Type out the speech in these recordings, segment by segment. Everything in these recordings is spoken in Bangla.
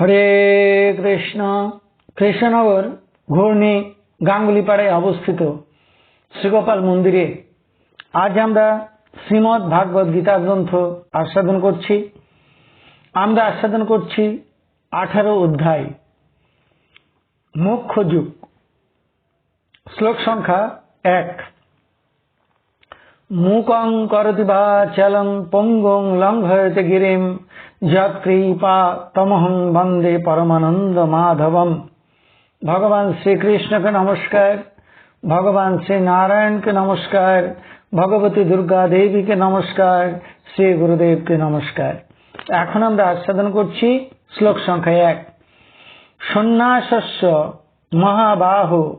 হরে কৃষ্ণ। কৃষ্ণনগর ঘূর্ণি গাঙ্গুলিপাড়ায় অবস্থিত শ্রীগোপাল মন্দিরে। আজ আমরা শ্রীমৎ ভাগবত গীতা গ্রন্থ আস্বাদন করছি। আমরা আস্বাদন করছি আঠারো অধ্যায়। মুখ্য যুগ। শ্লোক সংখ্যা এক। মূকং করতি বা চলং পঙ্গং লঙ্ঘয়তে গিরিম যৎকৃপা তমহং বন্দে পরমানন্দ মাধবম ভগবান শ্রীকৃষ্ণকে নমস্কার ভগবান শ্রী নারায়ণকে নমস্কার ভগবতী দুর্গা দেবীকে নমস্কার শ্রী গুরুদেবকে নমস্কার এখন আমরা আস্বাদন করছি শ্লোক সংখ্যা এক। সন্ন্যাসস্য মহাবাহ,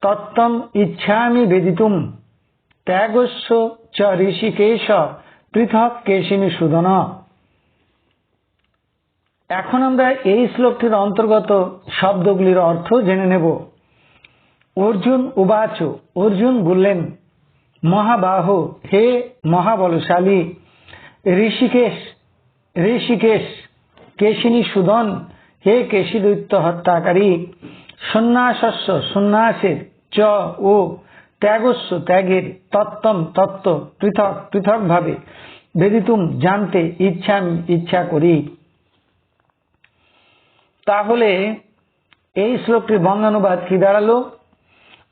তত্ত্বম ইচ্ছামি বেদিতুম, ত্যাগস্য চ ঋষিকেশ, পৃথক কেশিনী সুদন। এখন আমরা এই শ্লোকটির অন্তর্গত শব্দগুলির অর্থ জেনে নেব। অর্জুন উবাচ, অর্জুন বললেন, মহাবাহ, হে মহাবলশালী, ঋষিকেশ ঋষিকেশ, কেশিনী সুদন হে কেশী দৈত্য হত্যাকারী সন্ন্যাসস্য সন্ন্যাসের, চ, ও ত্যাগস্য ত্যাগের, তত্ত্বম, তত্ত্ব, পৃথক পৃথক ভাবে বেদিতুম, জানতে ইচ্ছা ইচ্ছা করি। তাহলে এই শ্লোকটির বঙ্গানুবাদ কি দাঁড়াল?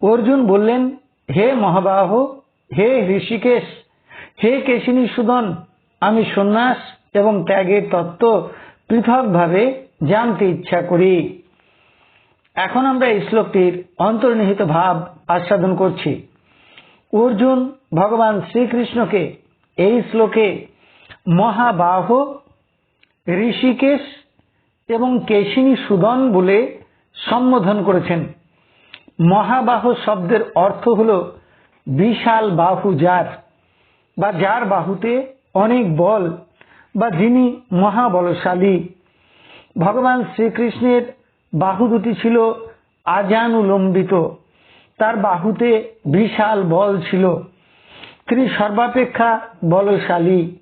অর্জুন বললেন, হে মহাবাহ, হে ঋষিকেশ, হে কেশিনী সুদন, আমি সন্ন্যাস এবং ত্যাগের তত্ত্ব পৃথকভাবে জানতে ইচ্ছা করি। এখন আমরা এই শ্লোকটির অন্তর্নিহিত ভাব আস্বাদন করছি। অর্জুন ভগবান শ্রীকৃষ্ণকে এই শ্লোকে মহাবাহ, ঋষিকেশ এবং কেশিনী সুদন বলে সম্বোধন করেছেন। মহাবাহ শব্দের অর্থ হল বিশাল বাহু যার, বা যার বাহুতে অনেক বল, বা যিনি মহাবলশালী। ভগবান শ্রীকৃষ্ণের বাহু দুটি ছিল আজানুলম্বিত, তার বাহুতে বিশাল বল ছিল। তিনি সর্বাপেক্ষা বলশালী।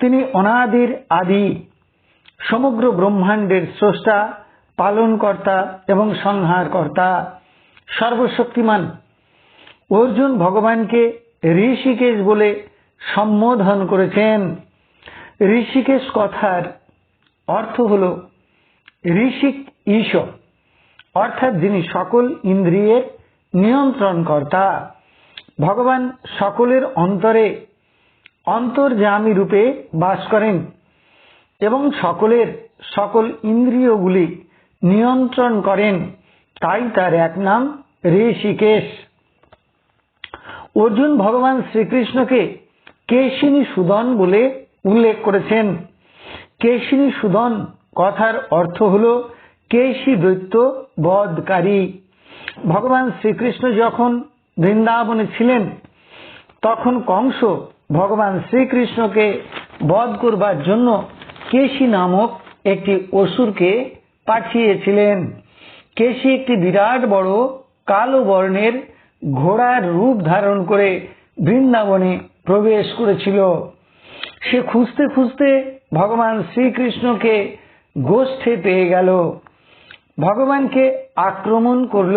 তিনি অনাদির আদি। সমগ্র ব্রহ্মাণ্ডের স্রষ্টা, পালনকর্তা এবং সংহারকর্তা, সর্বশক্তিমান। অর্জুন ভগবানকে ঋষিকেশ বলে সম্বোধন করেছেন। ঋষিকেশ কথার অর্থ হল ঋষিক ঈশ, অর্থাৎ যিনি সকল ইন্দ্রিয়ের নিয়ন্ত্রণকর্তা। ভগবান সকলের অন্তরে অন্তর্যামী রূপে বাস করেন। এবং সকলের সকল ইন্দ্রিয়গুলি নিয়ন্ত্রণ করেন, তাই তার এক নাম ঋষিকেশ। অর্জুন ভগবান শ্রীকৃষ্ণকে কেশিনী সুদন বলে উল্লেখ করেছেন। কেশিনী সুদন কথার অর্থ হল কেশী দৈত্য বধকারী। ভগবান শ্রীকৃষ্ণ যখন বৃন্দাবনে ছিলেন, তখন কংস ভগবান শ্রীকৃষ্ণকে বধ করবার জন্য কেশী নামক একটি অসুরকে পাঠিয়েছিলেন। কেশী একটি বিরাট বড় কালো বর্ণের ঘোড়ার রূপ ধারণ করে বৃন্দাবনে প্রবেশ করেছিল। সে খুঁজতে খুঁজতে ভগবান শ্রীকৃষ্ণকে গোষ্ঠে পেয়ে গেল। ভগবানকে আক্রমণ করল।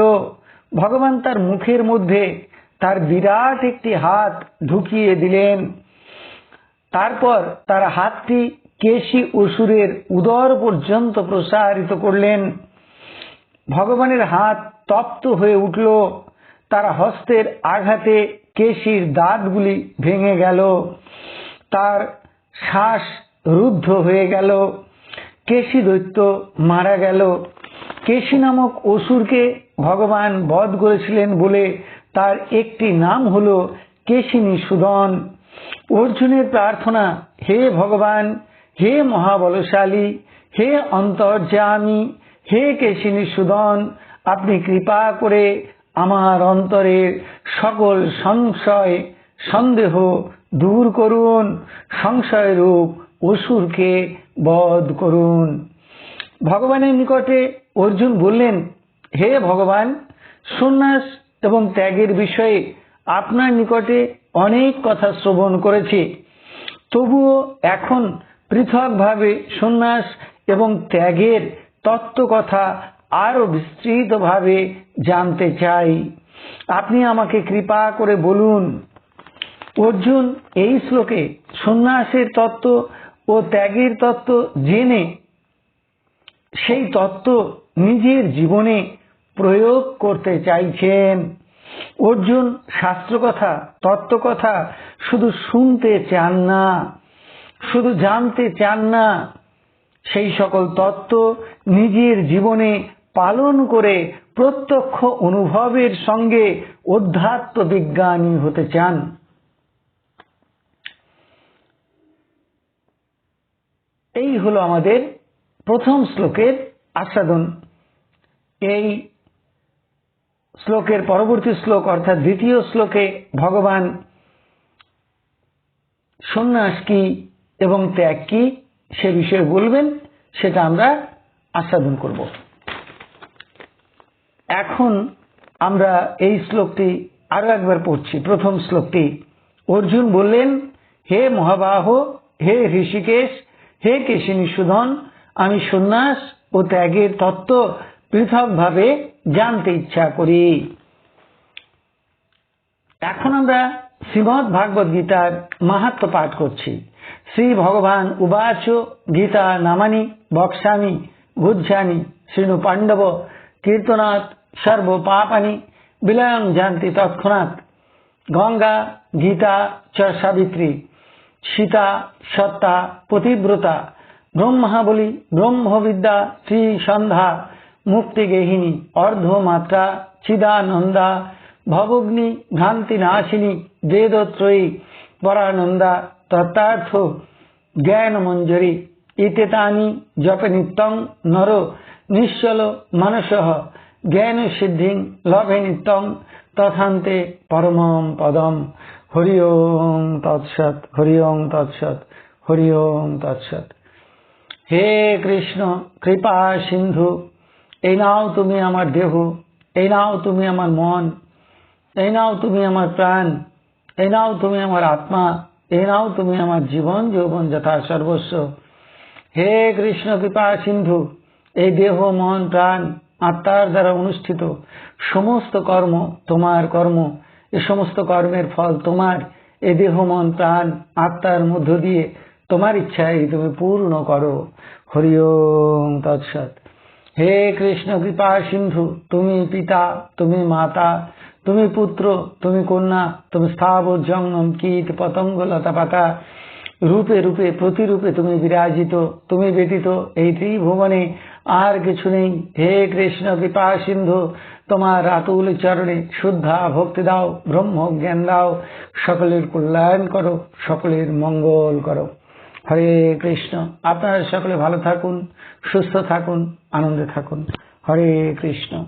ভগবান তার মুখের মধ্যে তার বিরাট একটি হাত ঢুকিয়ে দিলেন। তারপর তার হাতটি কেশী অসুরের উদর পর্যন্ত প্রসারিত করলেন। ভগবানের হাত তপ্ত হয়ে উঠল। তার হস্তের আঘাতে কেশির দাঁতগুলি ভেঙে গেল। তার শ্বাস রুদ্ধ হয়ে গেল। কেশী দৈত্য মারা গেল। কেশী নামক অসুরকে ভগবান বধ করেছিলেন বলে তার একটি নাম হল কেশিনী সুদন। অর্জুনের প্রার্থনা, হে ভগবান হে মহাবলশালী, হে অন্তর্যামী, হে কেশিনী সুদন, আপনি কৃপা করে আমার অন্তরের সকল সংশয়, সন্দেহ দূর করুন সংশয় রূপ অসুরকে বধ করুন। ভগবানের নিকটে অর্জুন বললেন, হে ভগবান, সন্ন্যাস এবং ত্যাগের বিষয়ে আপনার নিকটে অনেক কথা শ্রবণ করেছি। তবুও এখন পৃথকভাবে সন্ন্যাস এবং ত্যাগের তত্ত্ব কথা আরও বিস্তৃতভাবে জানতে চাই। আপনি আমাকে কৃপা করে বলুন, অর্জুন এই শ্লোকে সন্ন্যাসের তত্ত্ব ও ত্যাগের তত্ত্ব জেনে সেই তত্ত্ব নিজের জীবনে প্রয়োগ করতে চাইছেন। অর্জুন শাস্ত্র কথা তত্ত্ব কথা শুধু শুনতে চান না। শুধু জানতে চান না, সেই সকল তত্ত্ব নিজের জীবনে পালন করে প্রত্যক্ষ অনুভবের সঙ্গে অধ্যাত্ম বিজ্ঞানী হতে চান। এই হলো আমাদের প্রথম শ্লোকের আস্বাদন। এই শ্লোকের পরবর্তী শ্লোক, অর্থাৎ দ্বিতীয় শ্লোকে ভগবান সন্ন্যাস কি এবং ত্যাগ কি? সে বিষয়ে বলবেন, সেটা আমরা আস্বাদন করব। এখন আমরা এই শ্লোকটি আরও একবার পড়ছি। প্রথম শ্লোকটি, অর্জুন বললেন, হে মহাবাহ, হে ঋষিকেশ, হে কেশিনী সুধন, আমি সন্ন্যাস ও ত্যাগের তত্ত্ব পৃথকভাবে জানতে ইচ্ছা করি। এখন আমরা শ্রীমৎ ভাগবত গীতার মাহাত্ম পাঠ করছি। শ্রী ভগবান উবাচ গীতা নামানি, বক্সামি বুঝানি শ্রীণু পাণ্ডব, কীর্তনাথ সর্ব পাপানি বিলয়ং জানতি তৎক্ষণাৎ। গঙ্গা, গীতা, চ সাবিত্রী, সীতা, সত্তা, পতিব্রতা ব্রহ্মাবলী ব্রহ্মবিদ্যা শ্রী সন্ধ্যা মুক্তি মুক্তিগেহিনী অর্ধমাত্রা, চিদানন্দা, ভবগ্নি ভ্রান্তি নাশিনী বেদত্রয়ী পরানন্দা তত্ত্বার্থ জ্ঞান মঞ্জরি। ইতেতানি জপে নিত্যং নর নিশ্চল মানস জ্ঞান সিদ্ধিং লভে নিত্যং তথান্তে পরমম পদম। হরি ওম তৎসৎ হরি ওম তৎসৎ হরি ওম তৎসৎ। হে কৃষ্ণ, কৃপা সিন্ধু, এই নাও তুমি আমার দেহ, এই নাও তুমি আমার মন, এই নাও তুমি আমার প্রাণ, এই নাও তুমি আমার আত্মা এই নাও তুমি আমার জীবন, যৌবন যথা সর্বস্ব। হে কৃষ্ণ কৃপা সিন্ধু, এই দেহ, মন, প্রাণ, আত্মার দ্বারা অনুষ্ঠিত। সমস্ত কর্ম তোমার কর্ম, এ সমস্ত কর্মের ফল তোমার। এ দেহ, মন, প্রাণ, আত্মার মধ্য দিয়ে তোমার ইচ্ছায় তুমি পূর্ণ করো। হরি ওম তৎসৎ। হে কৃষ্ণ কৃপা সিন্ধু, তুমি পিতা, তুমি মাতা তুমি পুত্র, তুমি কন্যা, তুমি স্থাবর জঙ্গম কীট, পতঙ্গ, লতা পাতা। রূপে রূপে, প্রতিরূপে তুমি বিরাজিত, তুমি ব্যতীত এই ত্রিভুবনে আর কিছু নেই। হে কৃষ্ণ, কৃপা সিন্ধু, তোমার আতুল চরণে শুদ্ধা ভক্তি দাও ব্রহ্ম জ্ঞান দাও। সকলের কল্যাণ করো, সকলের মঙ্গল করো। হরে কৃষ্ণ, আপনারা সকলে ভালো থাকুন, সুস্থ থাকুন, আনন্দে থাকুন। হরে কৃষ্ণ।